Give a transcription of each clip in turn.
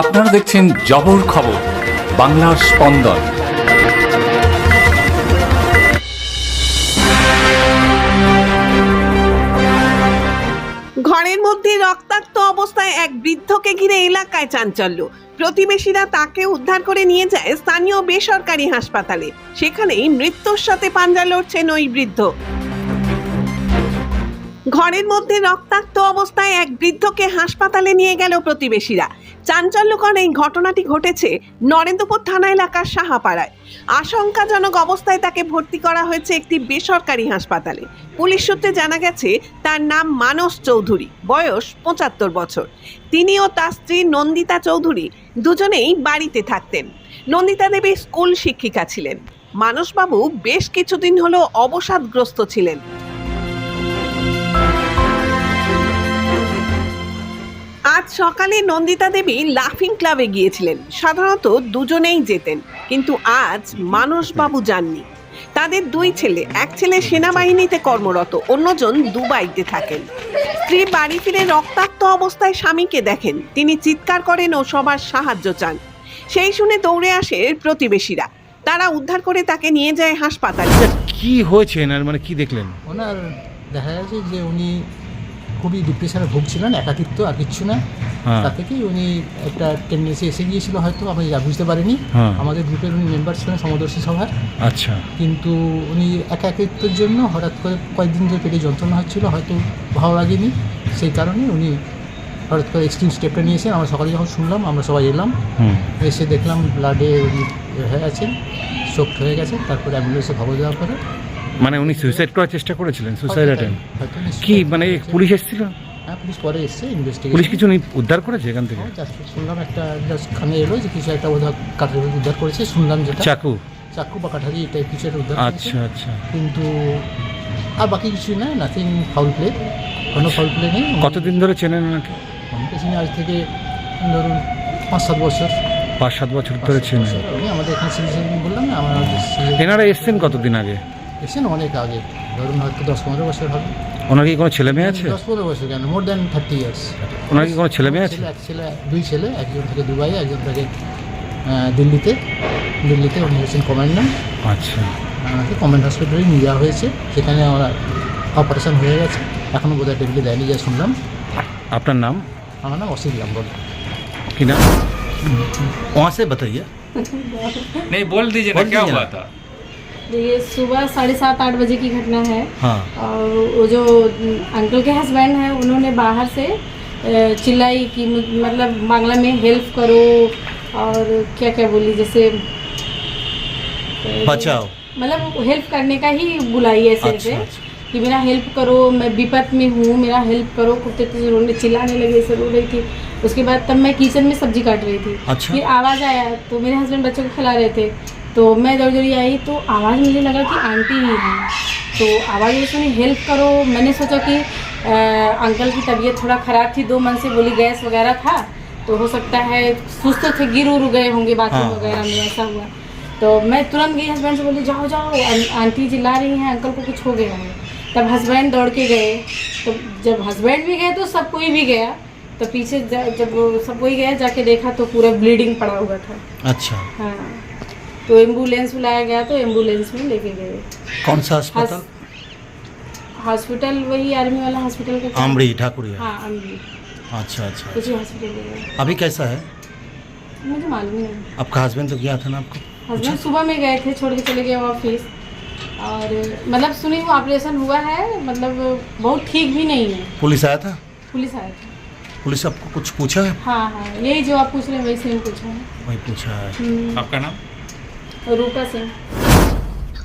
আপনারা দেখছেন জবর খবর, বাংলার স্পন্দন। ঘরের মধ্যে রক্তাক্ত অবস্থায় এক বৃদ্ধকে ঘিরে এলাকায় চাঞ্চল্য। প্রতিবেশীরা তাকে উদ্ধার করে নিয়ে যায় স্থানীয় বেসরকারি হাসপাতালে। সেখানেই মৃত্যুর সাথে পাঞ্জা লড়ছেন ওই বৃদ্ধ। ঘরের মধ্যে রক্তাক্ত অবস্থায় এক বৃদ্ধকে হাসপাতালে নিয়ে গেল প্রতিবেশীরা। চাঞ্চল্যকর এই ঘটনাটি ঘটেছে নরেন্দ্রপুর থানা এলাকার সাহাপাড়ায়। আশঙ্কাজনক অবস্থায় তাকে ভর্তি করা হয়েছে একটি বেসরকারি হাসপাতালে। পুলিশ সূত্রে জানা গেছে, তার নাম মানস চৌধুরী, বয়স পঁচাত্তর বছর। তিনি ও তার স্ত্রী নন্দিতা চৌধুরী দুজনেই বাড়িতে থাকতেন। নন্দিতা দেবী স্কুল শিক্ষিকা ছিলেন। মানসবাবু বেশ কিছুদিন হলো অবসাদগ্রস্ত ছিলেন। আজ সকালে নন্দিতা দেবী লাফিং ক্লাবে গিয়েছিলেন। সাধারণত দুজনেই যেতেন কিন্তু আজ মানসবাবু যাননি। তাদের দুই ছেলে এক ছেলে সেনাবাহিনীতে কর্মরত অন্যজন দুবাইতে থাকেন। স্ত্রী বাড়ি ফিরে রক্তাক্ত অবস্থায় স্বামীকে দেখেন। তিনি চিৎকার করেন ও সবার সাহায্য চান। সেই শুনে দৌড়ে আসে প্রতিবেশীরা। তারা উদ্ধার করে তাকে নিয়ে যায় হাসপাতালে। কি হয়েছে এনার? মানে কি দেখলেন? ওনার দেখা যাচ্ছে যে উনি খুবই ডিপ্রেশনে ভুগছিলেন একাকিত্ব আর কিচ্ছু না। হ্যাঁ। তা থেকেই উনি একটা টেন্ডেন্সি এসে গিয়েছিল হয়তো আমি যা বুঝতে পারিনি। হ্যাঁ। আমাদের গ্রুপের উনি মেম্বার ছিলেন সমদর্শী সভার। আচ্ছা। কিন্তু উনি একাকিত্বের জন্য হঠাৎ করে কয়েকদিন ধরে পেটে যন্ত্রণা হচ্ছিল হয়তো ভালো লাগেনি। সেই কারণে উনি হঠাৎ করে এক্সট্রিম স্টেপটা নিয়েছেন। আমরা সকালে যখন শুনলাম আমরা সবাই এলাম। হুম। এসে দেখলাম ব্লাডে উনি হয়ে আছেন চোখ হয়ে গেছে। তারপরে অ্যাম্বুলেন্সে খবর দেওয়ার পরে মানে উনি সুইসাইড করার চেষ্টা করেছিলেন সুইসাইড অ্যাটেম্প কি মানে পুলিশ এসেছিল? হ্যাঁ পুলিশ পরে এসছে ইনভেস্টিগেশন পুলিশ কিছু উদ্ধার করেছে এখান থেকে? শুনলাম একটা জাস্ট খানে এলো যে কিছু একটা কাঠারি উদ্ধার করেছে শুনলাম যেটা। চাকু? চাকু বা কাঠারি এটা কিছু একটা উদ্ধার আচ্ছা আচ্ছা। কিন্তু আর বাকি কিছুই না নাথিং ফাউল প্লে কোনো ফাউল প্লে নেই। কতদিন ধরে চেনেন ওনাকে? আজ থেকে ধরুন পাঁচ সাত বছর। পাঁচ সাত বছর ধরে চেনেন। উনি আমাদের এখানে বললাম না আমার এনারা এসছেন কতদিন আগে? এসেছেন অনেক আগে ধরুন হয়তো দশ পনেরো বছর হবে ওনার কি কোনো ছেলে মেয়ে আছে দশ পনেরো বছর কেন মোর দেন থার্টি ইয়ার্স ওনার কি কোনো ছেলে মেয়ে আছে ছেলে এক ছেলে দুই ছেলে একজন থাকে দুবাই একজন থাকে আহ, দিল্লিতে দিল্লিতে উনি হচ্ছেন কমান্ডার আচ্ছা আমাকে কমেন্ট হসপিটালে নিয়ে যাওয়া হয়েছে সেখানে আমার অপারেশন হয়ে গেছে এখনও বোধহয় টেবিলে দেয়নি যা শুনলাম আপনার নাম আমার নাম অসিত লাম্বর কি নাম वहाँ से बताइए नहीं बोल दीजिए बोल दीजिए ना। था ये सुबह साढ़े सात आठ बजे की घटना है। हाँ। और वो जो अंकल के हस्बैंड हैं उन्होंने बाहर से चिल्लाई कि मतलब बांग्ला में हेल्प करो और क्या क्या बोली जैसे बचाओ। मतलब हेल्प करने का ही बुलाई ऐसे अच्छा, ऐसे अच्छा। कि मेरा हेल्प करो मैं विपत में हूँ मेरा हेल्प करो कुत्ते तो चिल्लाने लगे ऐसे रो रही थी उसके बाद तब मैं किचन में सब्ज़ी काट रही थी। अच्छा। फिर आवाज़ आया तो मेरे हस्बैंड बच्चों को खिला रहे थे। तो मैं दौड़ दौड़ी आई तो आवाज़ मुझे लगा कि आंटी ही है। तो आवाज़ ये सुनी हेल्प करो। मैंने सोचा कि अ, अंकल की तबीयत थोड़ा ख़राब थी दो मन से बोली गैस वगैरह था तो हो सकता है सुस्त थे गिर उर गए होंगे बाथरूम हाँ। वगैरह में ऐसा हुआ। तो मैं तुरंत गई हस्बैंड से बोली जाओ जाओ आं- आंटी चिल्ला रही हैं अंकल को कुछ हो गया है। तब हस्बैंड दौड़ के गए। तो जब हस्बैंड भी गए तो सब कोई भी गया। तो पीछे जा- जब सब कोई गया जाके देखा तो पूरा ब्लीडिंग पड़ा हुआ था। अच्छा। हाँ। तो एंबुलेंस बुलाया गया तो एंबुलेंस में लेके गए। कौन सा अस्पताल? हॉस्पिटल वही आर्मी वाला हॉस्पिटल का आमड़ी ठाकुरिया। हाँ अमरी अच्छा अच्छा उसी हॉस्पिटल अभी कैसा है? मुझे मालूम नहीं। आपका हस्बैंड तो गया था ना आपको? हस्बैंड सुबह में गए थे छोड़ के चले गए ऑफ़िस और मतलब सुनी वो ऑपरेशन हुआ है मतलब बहुत ठीक भी नहीं है। पुलिस आया था? पुलिस आया था। पुलिस आपको कुछ पूछा है? हाँ हाँ यही जो आप पूछ रहे हैं वही सेम पूछा है। वही पूछा है। हम्म, आपका नाम? রূপা সিং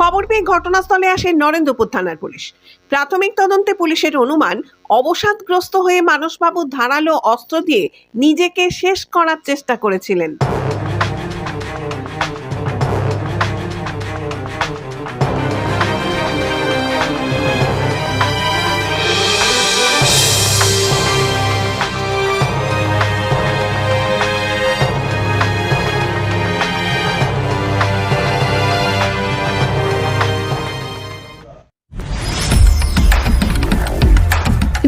খবর পেয়ে ঘটনাস্থলে আসে নরেন্দ্রপুর থানার পুলিশ। প্রাথমিক তদন্তে পুলিশের অনুমান, অবসাদগ্রস্ত হয়ে মানসবাবু ধারালো অস্ত্র দিয়ে নিজেকে শেষ করার চেষ্টা করেছিলেন।